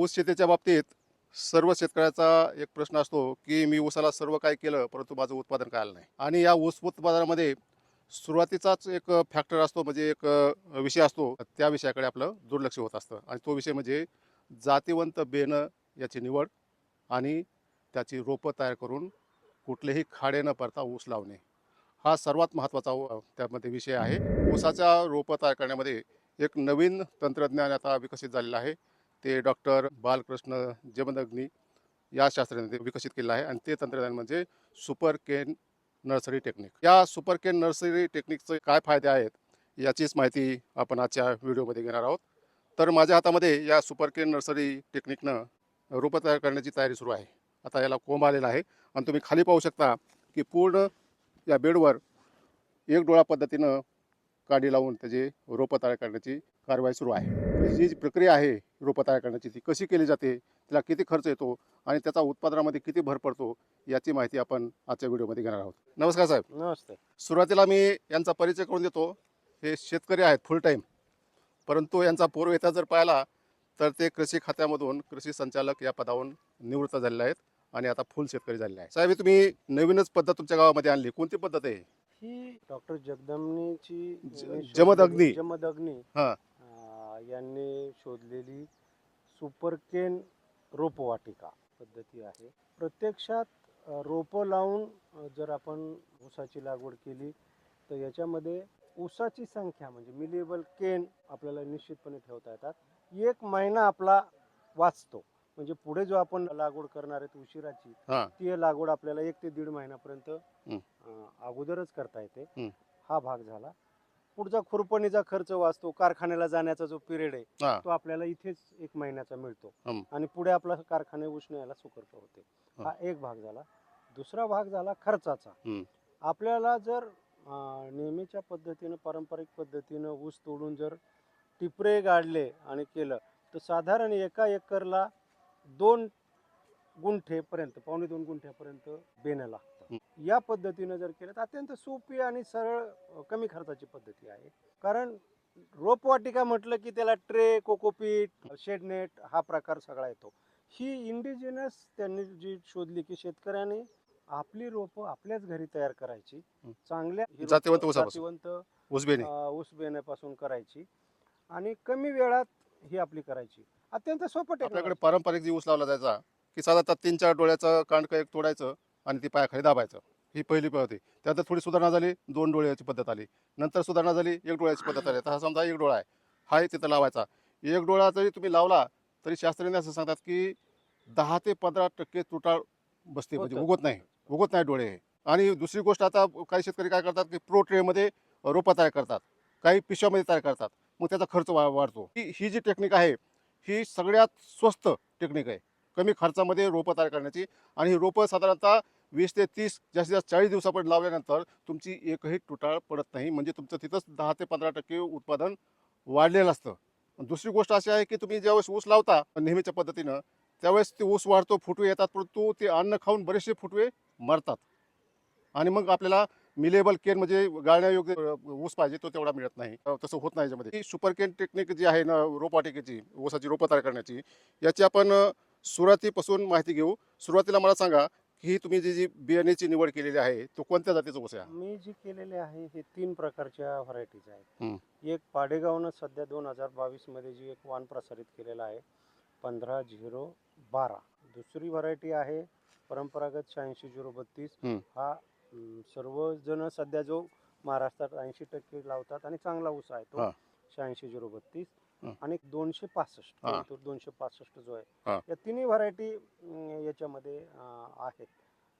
ऊस शेतीच्या बाबतीत सर्व शेतकऱ्याचा एक प्रश्न असतो की मी ऊसाला सर्व काय केलं परंतु माझं उत्पादन काय आलं नाही. आणि या ऊस उत्पादनामध्ये सुरुवातीचाच एक फॅक्टर असतो म्हणजे एक विषय असतो. त्या विषयाकडे आपलं दुर्लक्ष होत असतं. आणि तो विषय म्हणजे जातीवंत बेनं याची निवड आणि त्याची रोपं तयार करून कुठलेही खाडे न पडता ऊस लावणे. हा सर्वात महत्त्वाचा त्यामध्ये विषय आहे. ऊसाच्या रोपं तयार करण्यामध्ये एक नवीन तंत्रज्ञान आता विकसित झालेलं आहे. ते डॉक्टर बालकृष्ण जमदग्नी या शास्त्रज्ञांनी विकसित केलं आहे आणि ते तंत्रज्ञान म्हणजे सुपर केन नर्सरी टेक्निक. या सुपर केन नर्सरी टेक्निकचे काय फायदे आहेत याचीच माहिती आपण आजच्या व्हिडिओमध्ये घेणार आहोत. तर माझ्या हातामध्ये या सुपर केन नर्सरी टेक्निकनं रोपं तयार करण्याची तयारी सुरू आहे. आता याला कोंब आलेला आहे आणि तुम्ही खाली पाहू शकता की पूर्ण या बेडवर एक डोळा पद्धतीनं काडी लावून त्याची रोपं तयार करण्याची कारवाई सुरू आहे. ही जी प्रक्रिया आहे रोपं तयार करण्याची ती कशी केली जाते तिला किती खर्च येतो आणि त्याचा उत्पादनामध्ये किती भर पडतो याची माहिती आपण आजच्या व्हिडिओमध्ये घेणार आहोत. नमस्कार साहेब. नमस्ते. सुरुवातीला मी यांचा परिचय करून देतो. हे शेतकरी आहेत फुल टाईम परंतु यांचा पूर्व इतिहास जर पाहिला तर ते कृषी खात्यामधून कृषी संचालक या पदावरून निवृत्त झालेले आहेत आणि आता फुल शेतकरी झालेले आहेत. साहेब तुम्ही नवीनच पद्धत तुमच्या गावामध्ये आणली. कोणती पद्धत आहे? ही डॉक्टर जगदमनीची जमदग्नी. जमदग्नी. हा. यांनी शोधलेली सुपरकेन रोपवाटिका पद्धती आहे. प्रत्यक्षात रोपं लावून जर आपण ऊसाची लागवड केली तर याच्यामध्ये ऊसाची संख्या म्हणजे मिलेबल केन आपल्याला निश्चितपणे ठेवता येतात. एक महिना आपला वाचतो. म्हणजे पुढे जो आपण लागवड करणार आहेत उशिराची. ती लागवड आपल्याला एक ते दीड महिन्यापर्यंत अगोदरच करता येते. हा भाग झाला. पुढचा खुरपणीचा खर्च वाचतो कारखान्याला जाण्याचा जो पिरियड आहे हा. तो आपल्याला इथेच एक महिन्याचा मिळतो. आणि पुढे आपला कारखाने उष्ण यायला सुखर्प होते हं. एक भाग झाला दुसरा भाग झाला खर्चाचा हं. आपल्याला जर अं, नेहमीच्या पद्धतीनं पारंपरिक पद्धतीनं ऊस तोडून जर टिपरे गाडले आणि केलं तर साधारण एका एकरला दोन गुंठेपर्यंत पावणे दोन गुंठ्यापर्यंत लागतं या पद्धतीनं जर केलं तर अत्यंत सोपी आणि सरळ कमी खर्चाची पद्धती आहे. कारण रोपवाटिका म्हटलं की त्याला ट्रे कोकोपीट शेडनेट हा प्रकार सगळा येतो. ही इंडिजिनस त्यांनी जी शोधली की शेतकऱ्यांनी आपली रोपं आपल्याच घरी तयार करायची. चांगल्या जातीवंत ऊसापासून. जातीवंत उसबेने अ, ऊस बेण्यापासून करायची. आणि कमी वेळात ही आपली करायची. अत्यंत सोपं आपल्याकडे पारंपरिक जी ऊस लावला जायचा की साधारणतः तीन चार डोळ्याचं कांडकं एक तोडायचं आणि ती पायाखाली दाबायचं. ही पहिली पद्धत होती. त्यात थोडी सुधारणा झाली दोन डोळ्याची पद्धत आली. नंतर सुधारणा झाली एक डोळ्याची पद्धत आली. आता हा समजा एक डोळा आहे. हा तिथं लावायचा. एक डोळा जरी तुम्ही लावला तरी शास्त्रज्ञ असं सांगतात की दहा ते पंधरा टक्के तुटाळ बसते म्हणजे. उगत नाही. उगत नाही डोळे हे. आणि दुसरी गोष्ट आता काही शेतकरी काय करतात की प्रो ट्रेमध्ये रोपं तयार करतात. काही पिशव्यामध्ये तयार करतात. मग त्याचा खर्च वा वाढतो. ही ही जी टेक्निक आहे ही सगळ्यात स्वस्त टेक्निक आहे. कमी खर्चामध्ये रोपं तयार करण्याची आणि ही रोपं साधारणतः वीस ते तीस जास्तीत जास्त चाळीस दिवसापर्यंत लावल्यानंतर तुमची एकही तुटाळ पडत नाही. म्हणजे तुमचं तिथंच दहा ते पंधरा टक्के उत्पादन वाढलेलं असतं. दुसरी गोष्ट अशी आहे की तुम्ही ज्यावेळेस ऊस लावता नेहमीच्या पद्धतीनं त्यावेळेस ते ऊस वाढतो फुटवे येतात परंतु ते अन्न खाऊन बरेचसे फुटवे मरतात. आणि मग आपल्याला मिलेबल केन म्हणजे गाळण्यायोग्य ऊस पाहिजे तो तेवढा मिळत नाही. तसं होत नाही याच्यामध्ये. सुपर केन टेक्निक जी आहे ना रोपवाटिकेची ऊसाची रोपं तयार करण्याची याची आपण सुरुवातीपासून माहिती घेऊ सुरुवातीला मला सांगा की तुम्ही जी जी बियाण्याची निवड केलेली आहे तो कोणत्या जातीचा ऊस आहे मी जी केलेले आहे हे तीन प्रकारच्या व्हरायटीज आहेत. एक पाडेगावनं सध्या दोन हजार बावीसमध्ये जी एक वाण प्रसारित केलेला आहे पंधरा झिरो बारा दुसरी व्हरायटी आहे परंपरागत शहाऐंशी झिरो बत्तीस हं. सर्वजण सध्या जो महाराष्ट्रात ऐंशी टक्के लावतात आणि चांगला ऊस आहे. तो शहाऐंशी झिरो बत्तीस. आणि दोनशे पासष्ट हा. दोनशे पासष्ट जो हा. आहे या तिन्ही व्हरायटी याच्यामध्ये अं, आहेत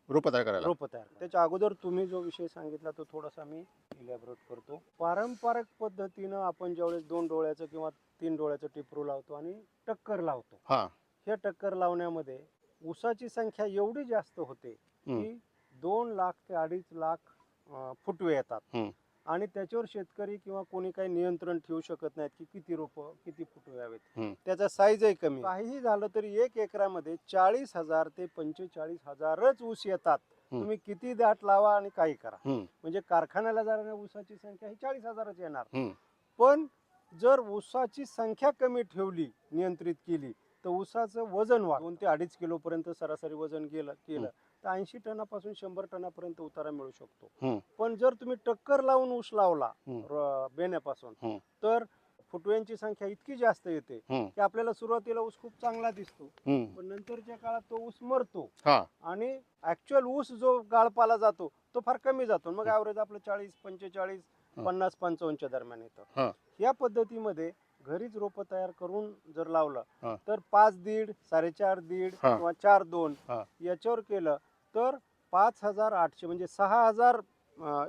रोपं तयार करायला रोप तयार त्याच्या अगोदर तुम्ही जो विषय सांगितला तो थोडासा मी इलॅबोरेट करतो पारंपरिक पद्धतीनं आपण ज्यावेळेस दोन डोळ्याचं किंवा तीन डोळ्याचं टिपरू लावतो आणि टक्कर लावतो हा हे टक्कर लावण्यामध्ये ऊसाची संख्या एवढी जास्त होते. की दोन लाख ते अडीच लाख अं, फुटवे येतात. आणि त्याच्यावर शेतकरी किंवा कोणी काही नियंत्रण ठेवू शकत नाहीत की किती रोप किती फुटवे हं. यावेत त्याचा साईजही कमी काहीही झालं तरी एक एकरामध्ये चाळीस हजार ते पंचेचाळीस हजारच ऊस येतात. तुम्ही किती दाट लावा आणि काही करा. म्हणजे कारखान्याला जाणाऱ्या ऊसाची संख्या ही चाळीस हजारच येणार. पण जर ऊसाची संख्या कमी ठेवली नियंत्रित केली ऊसाचं वजन वाढ दोन ते अडीच किलोपर्यंत सरासरी वजन गेलं केलं तर ऐंशी टनापासून शंभर टनापर्यंत उतारा मिळू. शकतो पण जर तुम्ही टक्कर लावून ऊस लावला बेण्यापासून. तर फुटव्यांची संख्या इतकी जास्त येते. की आपल्याला सुरुवातीला ऊस खूप चांगला दिसतो. पण नंतरच्या काळात तो ऊस मरतो आणि ऍक्च्युअल ऊस जो गाळपाला जातो तो फार कमी जातो मग ऍव्हरेज आपलं चाळीस पंचेचाळीस. पन्नास पंचावन्नच्या दरम्यान. येतं या पद्धतीमध्ये घरीच रोपं तयार करून जर. लावलं तर पाच दीड साडेचार दीड. किंवा चार दोन. याच्यावर केलं तर पाच हजार आठशे म्हणजे सहा हजार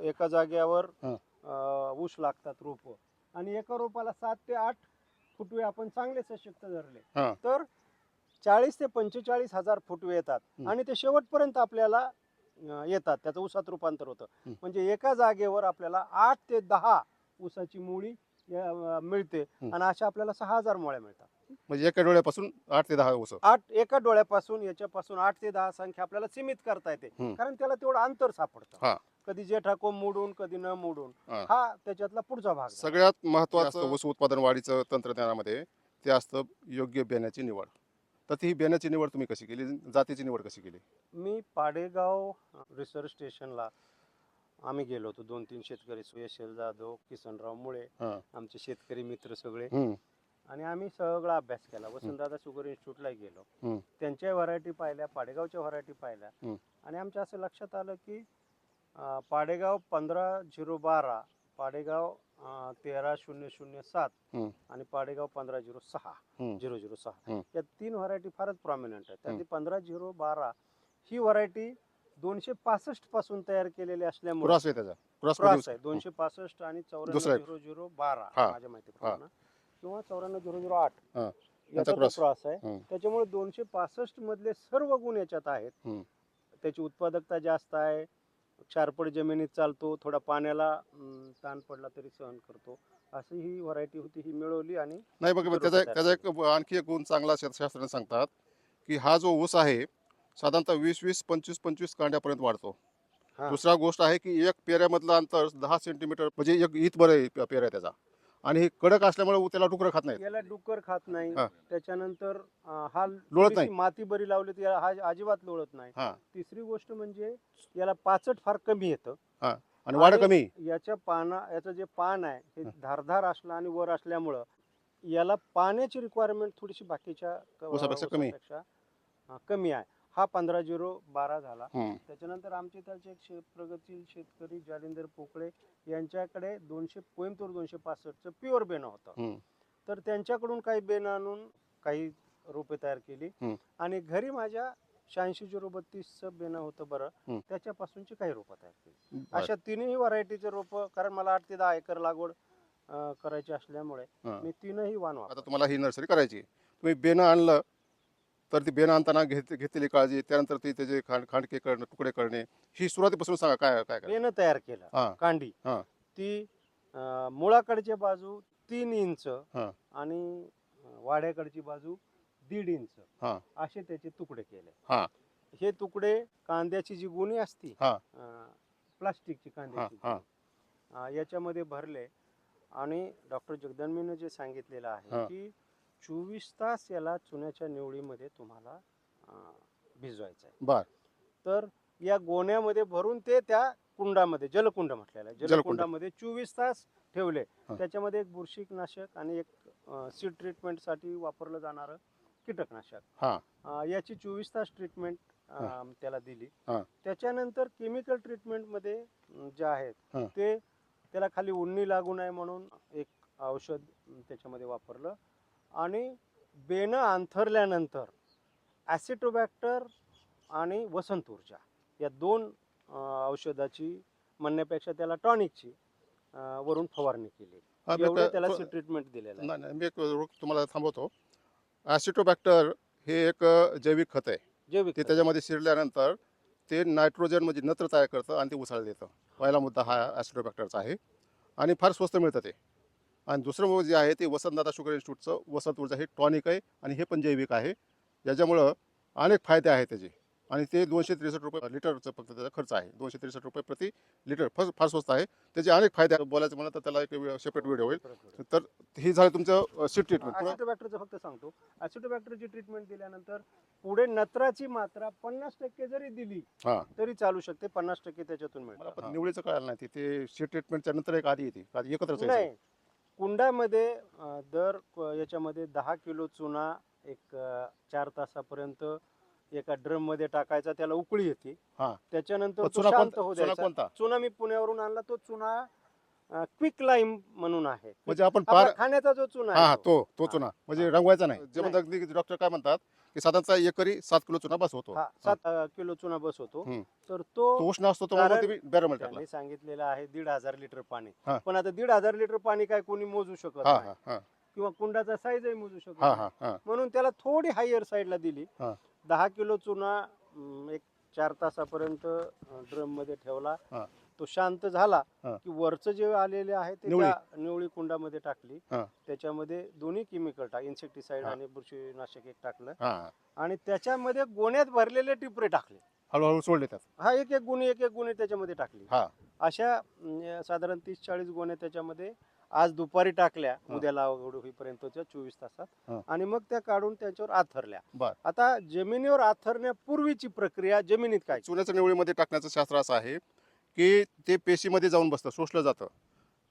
एका जाग्यावर ऊस लागतात रोप आणि एका रोपाला सात ते आठ फुटवे आपण चांगले सशक्त धरले. तर चाळीस ते पंचेचाळीस हजार फुटवे येतात. आणि ते शेवटपर्यंत आपल्याला येतात त्याचं ऊसात रूपांतर होतं. म्हणजे एका जागेवर आपल्याला आठ ते दहा ऊसाची मुळी अं, मिळते हं. आणि अशा आपल्याला सहा हजार मुळ्या मिळतात म्हणजे एका डोळ्यापासून आठ ते दहा आठ एका डोळ्यापासून याच्यापासून आठ ते दहा संख्या आपल्याला सीमित करता येते हं. कारण त्याला तेवढं अंतर हा. सापडतं कधी जेठाको मोडून कधी न मोडून हा. हा त्याच्यातला पुढचा भाग झाला. सगळ्यात महत्वाचं ऊस उत्पादन वाढीचं तंत्रज्ञानामध्ये ते असतं योग्य बियाण्याची निवड तर ती बियाण्याची निवड तुम्ही कशी केली जातीची निवड कशी केली मी पाडेगाव रिसर्च स्टेशनला आम्ही गेलो होतो दोन तीन शेतकरी सुयशेल जाधव किसनराव मुळे हा. आमचे शेतकरी मित्र सगळे हम्म. आणि आम्ही सगळा अभ्यास केला वसंतदादा शुगर इन्स्टिट्यूटला गेलो हम्म. त्यांच्या व्हरायटी पाहिल्या पाडेगावच्या व्हरायटी पाहिल्या. आणि आमच्या असं लक्षात आलं की अं, पाडेगाव पंधरा झिरो बारा पाडेगाव अं, तेरा शून्य शून्य सात हम्म. आणि पाडेगाव पंधरा झिरो सहा हम्म. झिरो झिरो सहा हम्म. या तीन व्हरायटी फारच प्रॉमिनंट आहेत त्यातली. पंधरा झिरो बारा ही व्हरायटी दोनशे पासष्टपासून तयार केलेली असल्यामुळे क्रॉस आहे त्याचा क्रॉस क्रॉस आहे दोनशे पासष्ट आणि दुसरा चौऱ्याण्णव. झिरो झिरो बारा हा. माझ्या माहितीप्रमाणे किंवा चौऱ्याण्णव झिरो झिरो आठ हा. याचा cross. क्रॉस आहे हम्म. त्याच्यामुळे दोनशे पासष्ट मधले सर्व गुण याच्यात आहेत हम्म. त्याची उत्पादकता जास्त आहे क्षारपड जमिनीत चालतो थोडा पाण्याला अं, ताण पडला तरी सहन करतो अशी ही व्हरायटी होती ही मिळवली आणि नाही बघ त्याचा. त्याचा एक आणखी एक गुण चांगला शेतशास्त्राने सांगतात की हा जो ऊस आहे साधारणतः वीस वीस पंचवीस पंचवीस कांड्यापर्यंत वाढतो हा. दुसरा गोष्ट आहे की एक पेऱ्यामधलं अंतर दहा सेंटीमीटर म्हणजे एक ईत बरं आहे पे- पेऱ्या त्याचा आणि हे कडक असल्यामुळे त्याला डुकरं खात नाहीत याला डुक्कर खात नाही हा. त्याच्यानंतर अं, हा लोळत थोडीशी नाही. माती बरी लावली तर याला हा अजिबात लोळत नाही हा तिसरी गोष्ट म्हणजे याला पाचट फार कमी येतं आणि वाढ आणि कमी याच्या पाना याचं जे पान आहे हे हं. धारधार असलं आणि वर असल्यामुळं याला पाण्याची रिक्वायरमेंट थोडीशी बाकीच्या क- ऊसापेक्षा कमी. ऊसापेक्षा, अं, कमी आहे हा पंधरा झिरो बारा झाला. त्याच्यानंतर आमचे त्याचे एक शे प्रगतशील शेतकरी जालिंदर पोकळे यांच्याकडे दोनशे कोइंबतूर दोनशे पासष्टचं प्युअर बेणं होतं. तर त्यांच्याकडून काही बेणं आणून काही रोपे तयार केली. आणि घरी माझ्या शहाऐंशी झिरो बत्तीसचं बेणं होतं बरं. त्याच्यापासूनची काही रोपं तयार केली. अशा तिन्ही व्हरायटीचे रोपं कारण मला आठ ते दहा एकर लागवड अं, करायची असल्यामुळे हा. मी तीनही वाण वापरतो. आता तुम्हाला ही नर्सरी करायची आहे. तुम्ही बेणं आणलं तर ती आणताना घेत घेतलेली काळजी त्यानंतर ती त्याचे खांड खांडके करणे तुकडे करणे ही सुरुवातीपासून सांगा काय काय काय बेणं तयार केलं हा कांडी हा. ती अं, मुळाकडची बाजू तीन इंच हा. आणि अं, वाड्याकडची बाजू दीड इंच हा. असे त्याचे तुकडे केले हा. हे तुकडे कांद्याची जी गुणी असती हा. अं, प्लास्टिकची कांद्याची हा. गुणी, अं, याच्यामध्ये भरले आणि डॉक्टर जगदनमीनं जे सांगितलेलं आहे. की चोवीस तास याला चुन्याच्या निवडीमध्ये तुम्हाला भिजवायचं आहे बर तर या गोण्यामध्ये भरून ते त्या कुंडामध्ये जलकुंड म्हटलेलं आहे जलकुंड. जलकुंडामध्ये चोवीस तास ठेवले. त्याच्यामध्ये एक बुरशीनाशक आणि एक सीड ट्रीटमेंटसाठी वापरलं जाणारं कीटकनाशक हा याची चोवीस तास ट्रीटमेंट. त्याला दिली. त्याच्यानंतर केमिकल ट्रीटमेंटमध्ये अं, जे आहेत. ते त्याला खाली उन्नी लागू नये म्हणून एक औषध त्याच्यामध्ये वापरलं आणि बेणं अंथरल्यानंतर ॲसिटोबॅक्टर आणि वसंत ऊर्जा या दोन औषधाची म्हणण्यापेक्षा त्याला टॉनिकची वरून फवारणी केली. एवढं त्याला ट्रीटमेंट दिलेलं नाही नाही, मी एक रोग तुम्हाला थांबवतो. ॲसिटोबॅक्टर हे एक जैविक खत आहे. जैविक ते. त्याच्यामध्ये शिरल्यानंतर ते नायट्रोजन म्हणजे नत्र तयार करतं आणि ते उसाळ देतं. पहिला मुद्दा हा ॲसिडोबॅक्टरचा आहे. आणि फार स्वस्त मिळतं ते. आणि दुसरं मुळे जे आहे ते वसंतदादा शुगर इन्स्टिट्यूटचं वसंत ऊर्जा हे टॉनिक आहे आणि हे पण जैविक आहे. ज्याच्यामुळं अनेक फायदे आहेत त्याचे. आणि ते दोनशे त्रेसष्ट रुपये लिटरचं फक्त त्याचा खर्च आहे. दोनशे त्रेसष्ट रुपये प्रति लिटर फार फार स्वस्त आहे. त्याचे अनेक फायदे आहेत. बोलायचं म्हणलं तर त्याला एक सेपरेट व्हिडिओ होईल. तर ही झाली तुमचं सीट ट्रीटमेंट पुन्हा ऍसिटोबॅक्टरचं फक्त सांगतो. ऍसिटोबॅक्टरची ट्रीटमेंट दिल्यानंतर पुढे नत्राची मात्रा पन्नास टक्के जरी दिली हा. तरी चालू शकते पन्नास टक्के त्याच्यातून पण निवडीचं कळालं नाही. ते. सीट ट्रीटमेंटच्या नंतर एक आधी येते. आधी एकत्रच यायचं. नाही कुंडामध्ये अं, दर याच्यामध्ये दहा किलो चुना एक अं, चार तासापर्यंत एका ड्रममध्ये टाकायचा त्याला उकळी येते हा. त्याच्यानंतर तो चुना शांत कोणता चुना द्यायचा कोणता चुना मी पुण्यावरून आणला तो चुना क्विक लाईम म्हणून आहे म्हणजे आपण आपला खाण्याचा जो चुना हा हा आहे तो. तो तो. चुना म्हणजे. रंगवायचा नाही जे डॉक्टर काय म्हणतात की साधारणतः एकरी सात किलो चुना बस होतो हा, सात अं, किलो चुना बस होतो हम्म. तर तो तो उष्ण असतो तो कारण म्हणून ते बॅरल टाकला त्यांनी सांगितलेलं आहे दीड हजार लिटर पाणी. पण आता दीड हजार लिटर पाणी काय कोणी मोजू शकत हा नाही हा हा किंवा कुंडाचा साईजही मोजू शकत हा नाही. हा हा म्हणून त्याला थोडी हायर साईडला दिली हा. दहा किलो चुना अं, एक चार तासापर्यंत ड्रममध्ये ठेवला हा. तो शांत झाला हा. की वरचं जे आलेले आहे ते निवळी. त्या निवळी कुंडामध्ये टाकली हा. त्याच्यामध्ये दोन्ही केमिकल टाक इन्सेक्टिसाइड हा. आणि बुरशीनाशक एक टाकलं हा आणि त्याच्यामध्ये गोण्यात भरलेले टिपरे टाकले हळूहळू सोडले त्यात हा एक एक गुणी एक एक गुणी त्याच्यामध्ये टाकली हा. अशा अं, साधारण तीस चाळीस गोण्या त्याच्यामध्ये आज दुपारी टाकल्या हा. उद्या लागवड होईपर्यंतच्या चोवीस तासात हा. आणि मग त्या काढून त्याच्यावर आथरल्या बर. आता जमिनीवर आथरण्यापूर्वीची प्रक्रिया जमिनीत काय चुन्याच्या निवडीमध्ये टाकण्याचं शास्त्र असं आहे की ते पेशीमध्ये जाऊन बसतं शोषलं जातं.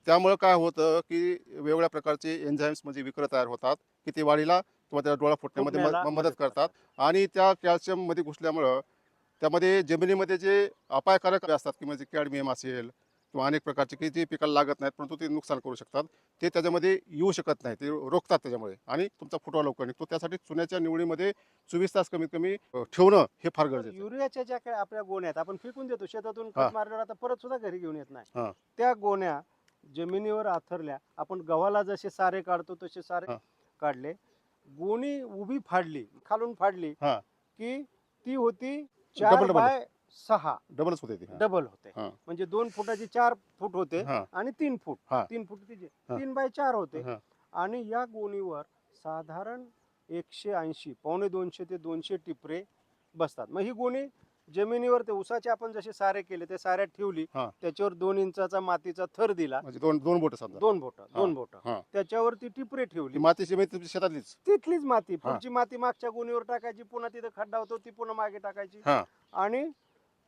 त्यामुळं काय होतं की वेगवेगळ्या प्रकारचे एन्झाईम्स म्हणजे विकर तयार होतात की ते वाढीला किंवा त्या डोळा फुटण्यामध्ये म- मदत करतात. आणि त्या कॅल्शियममध्ये घुसल्यामुळं त्यामध्ये जमिनीमध्ये जे अपायकारक असतात की म्हणजे कॅडमियम असेल किंवा अनेक प्रकारचे की जे पिकाला लागत नाहीत परंतु ते नुकसान करू शकतात ते त्याच्यामध्ये येऊ शकत नाही ते रोखतात त्याच्यामुळे आणि तुमचा फुटवा लवकर निघतो त्यासाठी चुन्याच्या निवडीमध्ये चोवीस तास कमीत कमी ठेवणं हे फार गरजेचं. युरियाच्या ज्या काही आपल्या गोण्यात आपण फेकून देतो शेतातून. खत मारल्यावर आता परत सुद्धा घरी घेऊन येत हा. नाही त्या गोण्या जमिनीवर आथरल्या आपण गव्हाला जसे सारे काढतो तसे सारे. काढले गोणी उभी फाडली खालून फाडली. की ती होती चार. बाय सहा डबलच होते ते डबल होते हा. म्हणजे दोन फुटाचे चार फूट होते हा. आणि तीन फूट हा. तीन फूट तिचे हा. तीन बाय चार होते हा. आणि या गोणीवर साधारण एकशे ऐंशी पावणे दोनशे ते दोनशे टिपरे बसतात मग ही गोणी जमिनीवर ते उसाचे आपण जसे सारे केले ते साऱ्यात ठेवली हा. त्याच्यावर दोन इंचाचा मातीचा थर दिला म्हणजे दोन दोन बोट समजा दोन बोट दोन बोट हा. त्याच्यावर ती टिपरे ती ठेवली मातीची माहिती तुमच्या शेतातलीच तिथलीच माती. पुढची माती मागच्या गोणीवर टाकायची पुन्हा तिथं खड्डा होतो ती पुन्हा मागे टाकायची हा. आणि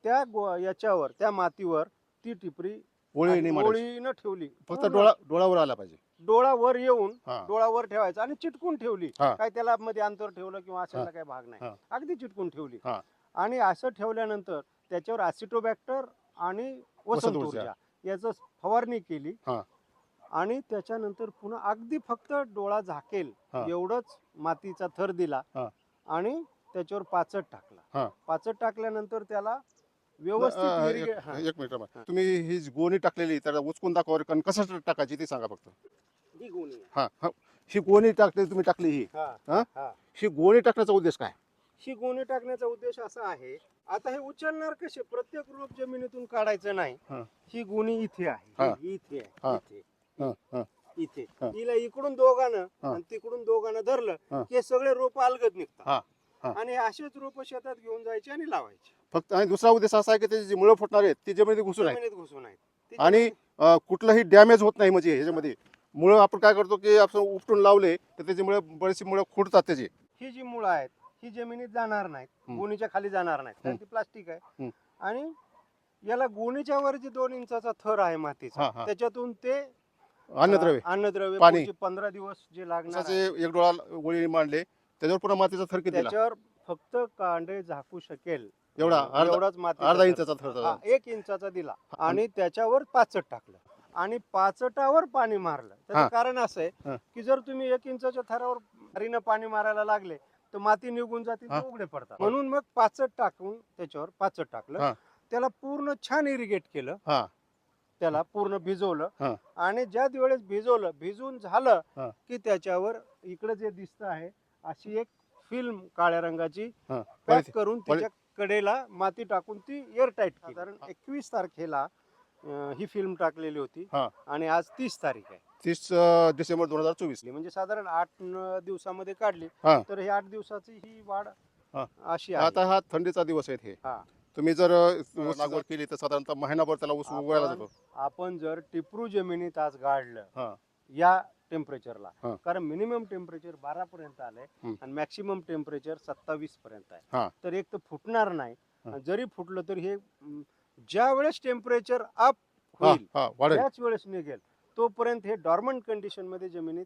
त्या गो- याच्यावर त्या मातीवर ती टिपरी ओळी मारायची. ठेवली फक्त पूर्ण डोळा डोळावर आला पाहिजे डोळा वर येऊन हा डोळा वर ठेवायचा आणि चिटकून ठेवली हा. काय त्याला मध्ये अंतर ठेवलं किंवा अशाला हा. काही भाग नाही हा. अगदी चिटकून ठेवली हा. आणि असं ठेवल्यानंतर त्याच्यावर ॲसिटोबॅक्टर आणि वसंत वसंत ऊर्जा. ऊर्जा याचं फवारणी केली हा. आणि त्याच्यानंतर पुन्हा अगदी फक्त डोळा झाकेल हा. एवढंच मातीचा थर दिला हा. आणि त्याच्यावर पाचट हा. टाकला पाचट टाकल्यानंतर त्याला अ, irrigate- एक. एक मिनिट थांबा. तुम्ही ही जी गोणी टाकलेली त्याला उचकून दाखवा कारण कसं टाकायची ते सांगा फक्त ही गोणी आहे. हा हा ही गोणी टाकली तुम्ही टाकली ही हा. हा? हा. ही गोणी टाकण्याचा उद्देश काय ही गोणी टाकण्याचा उद्देश असा आहे आता हे उचलणार कसे प्रत्येक रोप जमिनीतून काढायचं नाही हा. ही गोणी इथे आहे हा. ही इथे हा. आहे इथे हा, हा. इथे हा. हिला इकडून दोघांना हा. आणि तिकडून दोघांना धरलं हा. की हे सगळे रोप अलगद हा. निघतात हा. आणि असेच रोप शेतात घेऊन जायचे आणि लावायचे. फक्त आणि दुसरा उद्देश असा आहे की त्याची जी मुळं फुटणार आहेत ती जमिनीत घुसून जमिनीत घुसून आहेत. ती आणि अ, कुठलंही डॅमेज होत नाही म्हणजे ह्याच्यामध्ये. मुळं आपण काय करतो की आपण उपटून लावले तर त्याची मुळे बरीचशी मुळं खुडतात त्याची. ही जी मुळं आहेत ही जमिनीत जाणार नाहीत. हम्म. गोणीच्या खाली जाणार नाहीत. कारण. ती प्लास्टिक आहे. आणि याला गोणीच्या वर जे दोन इंचाचा थर आहे मातीचा हा त्याच्यातून ते अन्नद्रव्य. अ, अन्नद्रव्य पाणी. पुढचे पंधरा दिवस जे लागणार उसाचे आहे, एक डोळा गोळी मांडले त्याच्यावर पुन्हा मातीचा थर किती दिला त्याच्यावर फक्त कांडे झाकू शकेल एवढा अर्धा एवढाच माती अर्धा इंचाचा थर. एक इंचाचा दिला आणि त्याच्यावर पाचट टाकलं आणि पाचटावर पाणी मारलं हा. त्याचं कारण असं हा. आहे की जर तुम्ही एक इंचाच्या थरावर मारीनं पाणी मारायला लागले तर माती निघून जातील हा. ते उघडे पडतात म्हणून मग पाचट टाकून त्याच्यावर पाचट हा. टाकलं त्याला पूर्ण छान इरिगेट केलं हा त्याला पूर्ण भिजवलं. आणि ज्या वेळेस भिजवलं भिजून झालं हा. की त्याच्यावर इकडे जे दिसत आहे अशी एक फिल्म काळ्या रंगाची हा. पॅक करून पॉली- त्याच्या कडेला माती टाकून ती एअर टाईट साधारण एकवीस तारखेला अं, ही फिल्म टाकलेली होती हा. आणि आज तीस तारीख आहे तीस अ, डिसेंबर दोन हजार चोवीस म्हणजे साधारण आठ न- दिवसामध्ये काढली हा. तर ही आठ दिवसाची ही वाढ हा. अशी आहे आता हा थंडीचा दिवस आहे हे हा. तुम्ही जर अ, लागवड केली तर साधारणतः महिनाभर त्याला ऊस उगवायला आपण- जातो आपण जर टिपरू जमिनीत आज गाडलं हा. या टेम्परेचरला. कारण मिनिमम टेम्परेचर बारा पर्यंत आलंय. आणि मॅक्सिमम टेम्परेचर सत्तावीस पर्यंत हा. आहे तर एक तर फुटणार नाही. जरी फुटलं तर हे ज्या वेळेस टेम्परेचर अप होईल त्याच वेळेस निघेल. तोपर्यंत हे डॉर्मंट कंडिशनमध्ये जमिनीत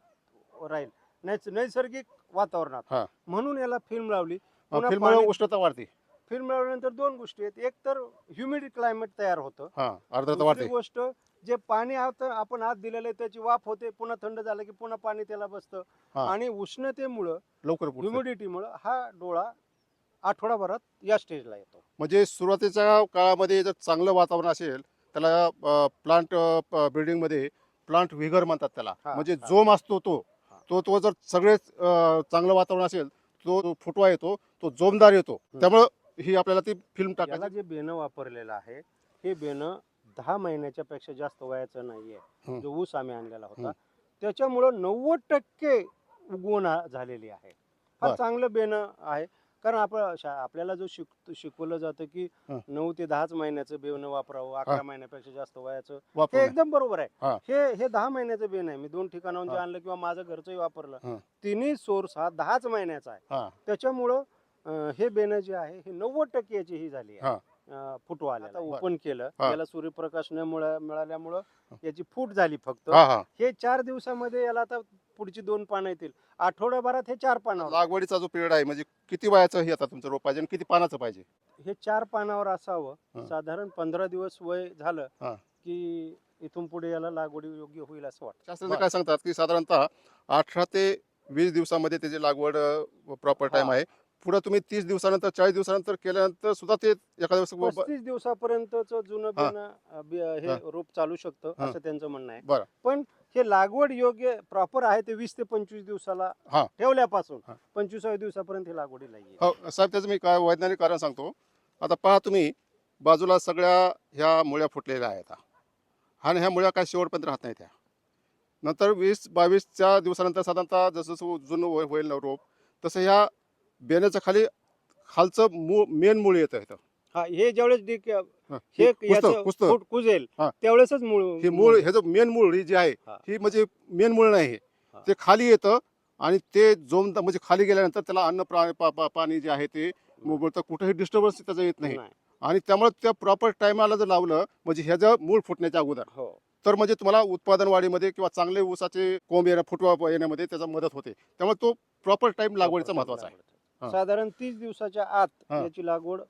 राहील. नैस- नैसर्गिक वातावरणात. म्हणून याला फिल्म लावली. उष्णता वाढते. फिल्म लावल्यानंतर दोन गोष्टी आहेत. एक तर ह्युमिड क्लायमेट तयार होतं. गोष्ट जे पाणी आत आपण आत दिलेलं आहे त्याची वाफ होते पुन्हा थंड झालं की पुन्हा पाणी त्याला बसतं हा. आणि उष्णतेमुळं लवकर. ह्युमिडिटीमुळं हा डोळा आठवडाभरात या स्टेजला येतो म्हणजे सुरुवातीच्या काळामध्ये जर चांगलं वातावरण असेल त्याला प्लांट बिल्डिंगमध्ये प्लांट व्हिगर म्हणतात त्याला हा, म्हणजे हा. जोम असतो तो हा. तो तो जर सगळेच अ, चांगलं वातावरण असेल तो तो फुटवा येतो तो जोमदार येतो. त्यामुळं ही आपल्याला ती फिल्म याला टाकायची जे बेणं वापरलेलं आहे हे बेणं दहा महिन्याच्या पेक्षा जास्त वयाचं नाहीये. जो ऊस आम्ही आणलेला होता. त्याच्यामुळं नव्वद टक्के उगवण झालेली आहे फार. चांगलं बेणं आहे कारण आपण आपल्याला जो शिक शिकवलं जातं की. नऊ ते दहाच महिन्याचं बेणं वापरावं अकरा. महिन्यापेक्षा जास्त वयाचं हे एकदम बरोबर आहे हा. हे दहा महिन्याचं बेन आहे मी दोन ठिकाणाहून जे. आणलं किंवा माझं घरचंही वापरलं. तिन्ही सोर्स हा दहाच महिन्याचा आहे त्याच्यामुळं हे बेन जे आहे हे नव्वद टक्के याची ही झाली. आहे अं, फुटवा आलेला बर. ओपन केलं हा. याला सूर्यप्रकाश न मिळा- मिळाल्यामुळं याची फूट झाली फक्त हा हा हे चार दिवसामध्ये याला आता पुढची दोन पानं येतील आठवड्याभरात हे चार पानावर लागवडीचा जो पिरियड आहे म्हणजे किती वयाचं हे आता तुमचं रोप पाहिजे आणि किती पानाचं पाहिजे हे चार पानावर असावं हा. साधारण पंधरा दिवस वय झालं हा. की इथून पुढे याला लागवडी योग्य होईल असं वाटतं शास्त्रज्ञ बर. काय सांगतात की साधारणतः अठरा ते वीस दिवसामध्ये त्याची लागवड प्रॉपर टाइम हा. आहे पुढे तुम्ही तीस दिवसानंतर चाळीस दिवसानंतर केल्यानंतर सुद्धा ते एखाद्या वेळेस पस्तीस दिवसापर्यंत जुनं हा. बियाणं अं, बि- हे हा. रोप चालू शकतं हा. असं त्यांचं म्हणणं आहे बरं. पण हे लागवड योग्य प्रॉपर आहे ते वीस ते पंचवीस दिवसाला हा. ठेवल्यापासून हा. पंचवीसाव्या दिवसापर्यंत हे लागवडीला येईल हो साहेब त्याचं मी काय वैज्ञानिक कारण सांगतो आता पहा तुम्ही बाजूला सगळ्या ह्या मुळ्या फुटलेल्या आहेत आणि ह्या मुळ्या काय शेवटपर्यंत राहत नाही त्या नंतर वीस बावीसच्या दिवसानंतर साधारणतः जसं जसं जुनं होईल रोप तसं ह्या बेण्याच्या खाली खालचं मूळ मेन मूळ येतं इथं हा हे ज्यावेळेस डिक- हा, हे कुजतं, याचं कुजतं. फूट कुजेल हा. त्यावेळेसच मूळ हे मूळ हे जो मेन मूळ ही जी आहे हा. ही म्हणजे मेन मूळ नाही हे. हा. ते खाली येतं आणि ते जोम म्हणजे खाली गेल्यानंतर त्याला अन्न प्रा- पा- पा- पाणी जे आहे ते मुबळतं कुठेही डिस्टर्बन्स त्याचं येत नाही नाही. आणि त्यामुळे त्या प्रॉपर टायमाला जर लावलं म्हणजे ह्याचं मूळ फुटण्याच्या अगोदर हो तर म्हणजे तुम्हाला उत्पादन वाढीमध्ये किंवा चांगले ऊसाचे कोंब येण्या फुटवा येण्यामध्ये त्याचा मदत होते त्यामुळे तो प्रॉपर टाइम लागवडीचा महत्त्वाचा आहे हा. साधारण तीस दिवसाच्या आत हा. याची लागवड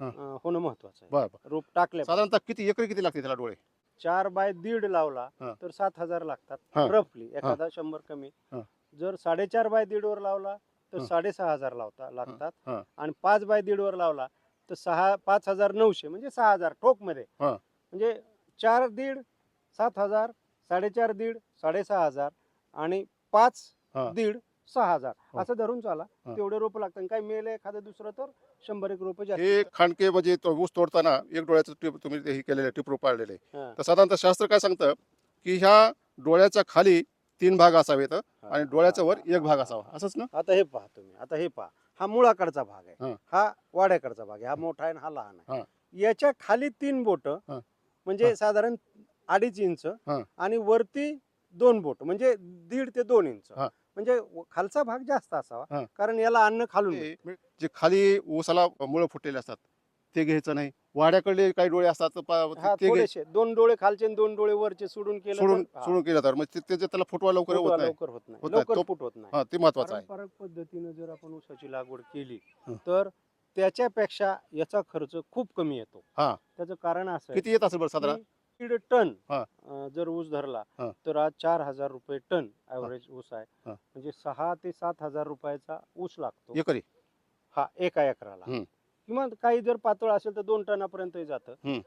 हा. अं, होणं महत्वाचं आहे बरं बरं रोप टाकल्या साधारणतः किती एकरी किती लागते त्याला डोळे चार बाय दीड लावला हा. तर सात हजार हा. लागतात रफली एखादा शंभर कमी हा. जर साडेचार बाय दीड वर लावला तर हा. साडेसहा हजार लावता. लागतात हा. आणि पाच बाय दीड वर लावला तर सहा पाच हजार नऊशे म्हणजे सहा हजार ठोकमध्ये हा. म्हणजे चार दीड सात हजार साडेचार दीड साडेसहा हजार आणि पाच हा. दीड सहा हजार हा. असं धरून चाला हा. तेवढे रोप लागतात काही मेल एखादं दुसरं तर शंभर एक रोप जास्त हे खांडके म्हणजे तो ऊस तोडताना एक डोळ्याचं टिप तुम्ही हे केलेलं टिपरू पाडलेले हा. तर साधारणतः शास्त्र काय सांगतं की ह्या डोळ्याच्या खाली तीन भाग असावेत आणि डोळ्याच्या वर एक भाग असावा असंच ना आता हे पहा तुम्ही आता हे पहा हा मुळाकडचा भाग. आहे हा वाड्याकडचा भाग आहे हा मोठा आहे आणि हा लहान हा. आहे याच्या खाली तीन बोट हा. म्हणजे हा. साधारण अडीच इंच. आणि वरती दोन बोट म्हणजे दीड ते दोन इंच हा. म्हणजे खालचा भाग जास्त हा. असावा कारण याला अन्न खालून मिळतं. ते जे खाली ऊसाला मुळं फुटलेले असतात ते घ्यायचं नाही वाड्याकडले काही डोळे असतात तर पा- ते घे- थोडेसे दोन डोळे खालचे आणि दोन डोळे वरचे सोडून केलं सोडून तर- हा. सोडून केलं तर मग ते- त्याचे त्याला फुटवा लवकर फुटवा होत नाही लवकर होत नाही होत नाही. लवकर तो- फुट होत नाही हा ते महत्वाचं आहे पारंपरिक पद्धतीने जर आपण ऊसाची लागवड केली हं. तर त्याच्यापेक्षा याचा खर्च खूप कमी येतो हा. त्याचं कारण असं आहे किती येत असेल बरं साधारण की दीड टन हा. अं, जर ऊस धरला हा. तर आज चार हजार रुपये टन ऍव्हरेज ऊस आहे हा. म्हणजे सहा ते सात हजार रुपयाचा ऊस लागतो एकरी हा एका एकराला. किंवा काही जर पातळ असेल तर दोन टनापर्यंत जातं हं.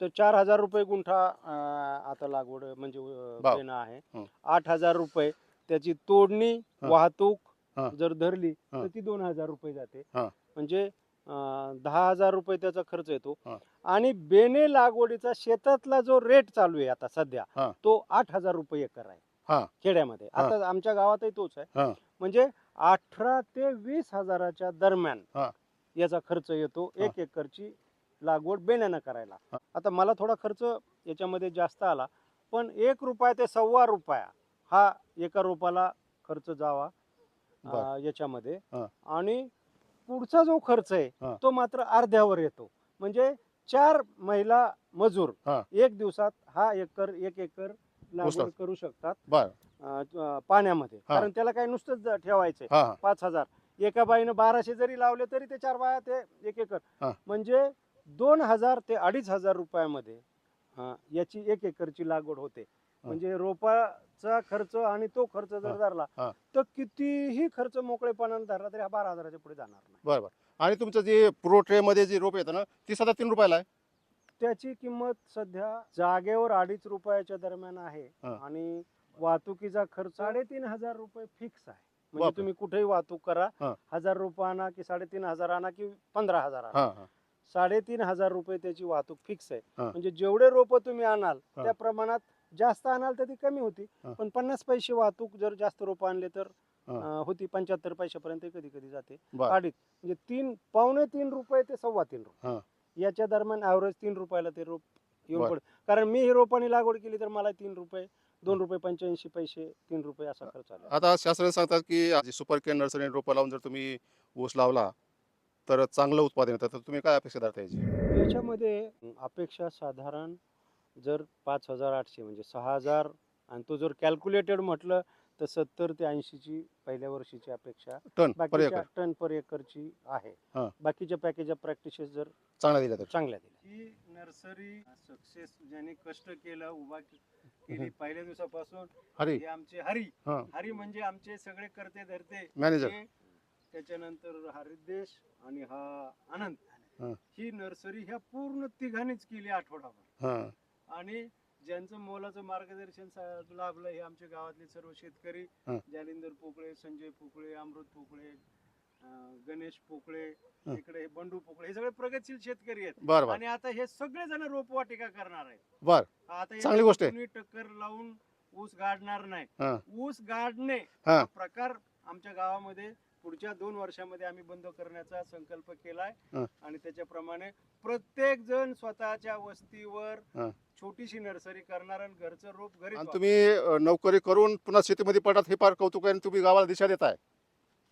तर चार हजार रुपये गुंठा अं, आता लागवड म्हणजे अं, भाव. देणं आहे. आठ हजार रुपये त्याची तोडणी हं. वाहतूक हं. जर धरली हं. तर ती दोन हजार रुपये जाते हं. म्हणजे अं, दहा हजार रुपये त्याचा खर्च येतो हं. आणि बेने लागवडीचा शेतातला जो रेट चालू आहे आता सध्या. तो आठ हजार रुपये एकर हा. आहे खेड्यामध्ये हा. आता आमच्या गावातही तोच हा. आहे म्हणजे अठरा ते वीस हजाराच्या दरम्यान हा. याचा खर्च येतो हा. एक एकरची लागवड बेण्यानं करायला. आता मला थोडा खर्च याच्यामध्ये जास्त आला पण एक रुपया ते सव्वा रुपया हा एका रोपाला खर्च जावा बर. याच्यामध्ये हा. आणि पुढचा जो खर्च हा. आहे तो मात्र अर्ध्यावर येतो म्हणजे चार महिला मजूर हा. एक दिवसात हा एकर एक एकर लागवड. करू शकतात बर अं, अं, पाण्यामध्ये हा. कारण त्याला काही नुसतंच ज- ठेवायचंय हा हा पाच हजार एका बाईनं बाराशे जरी लावले तरी ते चार बाया ते एक एकर हा. म्हणजे दोन हजार ते अडीच हजार रुपयामध्ये अं, याची एक एकरची लागवड होते म्हणजे रोपाचा खर्च आणि तो खर्च जर. धरला. तर कितीही खर्च मोकळेपणाने धरला तरी हा बारा हजाराच्या पुढे जाणार नाही बरं बरं आणि तुमचं जे प्रो ट्रेमध्ये जे रोप येतं ना ती सध्या तीन रुपयाला आहे त्याची किंमत सध्या जागेवर अडीच रुपयाच्या दरम्यान आहे. आणि वाहतुकीचा खर्च साडेतीन हजार रुपये फिक्स आहे म्हणजे. तुम्ही कुठेही वाहतूक करा. हजार रुपये आणा की साडेतीन हजार आणा की पंधरा हजार आणा साडेतीन हजार रुपये त्याची वाहतूक फिक्स आहे. म्हणजे जेवढे रोप तुम्ही आणाल. त्या प्रमाणात जास्त आणाल तर ती कमी होती. हा. पण पन्नास पैसे वाहतूक जर जास्त रोप आणले तर हा. अं, होती पंच्याहत्तर पैशापर्यंत कधी कधी जाते. बरं. अडीच. म्हणजे तीन पावणे तीन रुपये ते सव्वा तीन हा. रुपये याच्या दरम्यान ॲव्हरेज तीन रुपयाला ते रोप येऊन बरं. पडत. कारण मी ही रोपाने लागवड केली तर मला तीन रुपये दोन रुपये पंच्याऐंशी पैसे तीन रुपये असा खर्च आला. आता शास्त्रज्ञ सांगतात की सुपर केन नर्सरी रोपं लावून जर तुम्ही ऊस लावला तर चांगलं उत्पादन येतं. तर तुम्ही काय अपेक्षा धरता याची? याच्यामध्ये अपेक्षा साधारण जर पाच हजार आठशे म्हणजे सहा हजार आणि तो जर कॅल्क्युलेटेड म्हटलं तर सत्तर ते ऐंशीची पहिल्या वर्षीची अपेक्षा टन पर बाकीच्या एकर. टन पर एकरची आहे. हा. बाकीच्या पॅकेज प्रॅक्टिसेस जर चांगला दिला तर. चांगल्या दिल्या. ही नर्सरी सक्सेस ज्यांनी कष्ट केलं उभा केली पहिल्या दिवसापासून हरी. हे आमचे हरी. हां. हरी म्हणजे आमचे सगळे करते धरते. मॅनेजर हे, त्याच्यानंतर हरिदेश आणि हा आनंद. हा. ही नर्सरी ह्या पूर्ण तिघांनीच केली आठवडाभर. हां. आणि ज्यांचं मोलाचं मार्गदर्शन सा- लाभलं हे आमच्या गावातले सर्व शेतकरी हा. जालिंदर पोकळे संजय पोकळे अमृत पोकळे अं, गणेश पोकळे हा. इकडे हे बंडू पोकळे हे सगळे प्रगतशील शेतकरी आहेत बरं बरं आणि आता हे सगळे जण रोपवाटिका करणार आहेत बरं आता चांगली गोष्ट आहे. कुणी टक्कर लावून ऊस गाडणार नाही. ऊस गाडणे हा. हा प्रकार आमच्या गावामध्ये पुढच्या दोन वर्षामध्ये आम्ही बंद करण्याचा संकल्प केलाय. हा. आणि त्याच्याप्रमाणे प्रत्येक जण स्वतःच्या वस्तीवर हा. छोटीशी नर्सरी करणार आणि घरचं रोप घरी आणि तुम्ही अ, नोकरी करून पुन्हा शेतीमध्ये पडतात हे फार कौतुक आहे आणि तुम्ही गावाला दिशा देताय.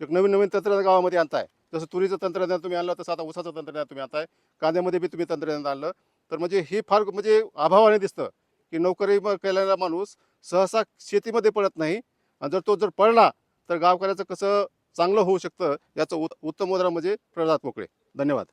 एक नवीन नवीन तंत्रज्ञान गावामध्ये आणताय. जसं तुरीचं तंत्रज्ञान तुम्ही आणलं तसं आता ऊसाचं तंत्रज्ञान तुम्ही आणताय. कांद्यामध्ये बी तुम्ही तंत्रज्ञान आणलं. तर म्हणजे हे फार म्हणजे अभावाने दिसतं की नोकरी म- केलेला माणूस सहसा शेतीमध्ये पडत नाही. आणि जर तो जर पडला तर गावकऱ्याचं कसं चांगलं होऊ शकतं याचं उत उत्तम उदाहरण म्हणजे प्रल्हाद पोकळे. धन्यवाद.